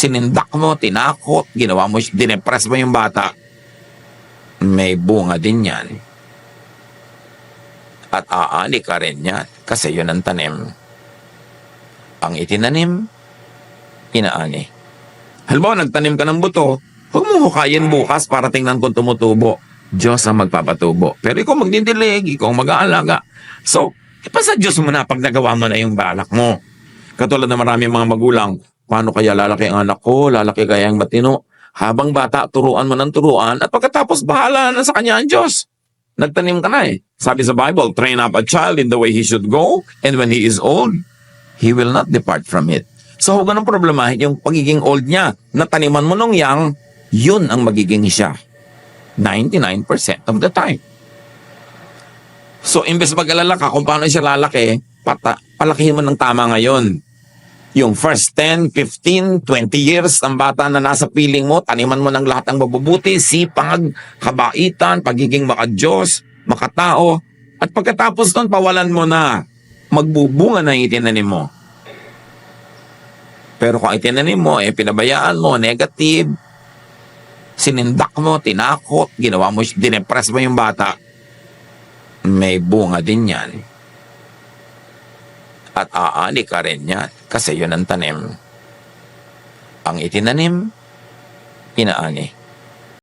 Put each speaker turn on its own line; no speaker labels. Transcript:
sinindak mo, tinakot, ginawa mo, dinepress mo yung bata, may bunga din yan. At aani ka rin yan kasi yun ang tanim. Ang itinanim, inaani. Halimbawa, nagtanim ka ng buto, huwag mo hukayin bukas para tingnan kung tumutubo. Diyos ang magpapatubo. Pero ikaw magdidilig, ikaw mag-aalaga. So, ipasa Diyos mo na pag nagawa mo na yung balak mo. Katulad na maraming mga magulang, paano kaya lalaki ang anak ko, lalaki kaya ang matino? Habang bata, turuan mo ng turuan at pagkatapos bahala na sa kanya ang Diyos. Nagtanim ka na eh. Sabi sa Bible, train up a child in the way he should go and when he is old, he will not depart from it. So huwag ganun problemahin yung pagiging old niya. Nataniman mo nung young, yun ang magiging siya. 99% of the time. So, imbes mag-alala ka kung paano siya lalaki, pata, palakihin mo ng tama ngayon. Yung first 10, 15, 20 years ng bata na nasa piling mo, taniman mo ng lahat ng mabubuti, sipag, kabaitan, pagiging makadiyos, makatao, at pagkatapos nun, pawalan mo na. Magbubunga na itinanim mo. Pero kung itinanim mo, eh, pinabayaan mo, negative, sinindak mo, tinakot, ginawa mo, dinepress mo yung bata, may bunga din yan. At aani ka rin yan kasi yun ang tanim. Ang itinanim, inaani.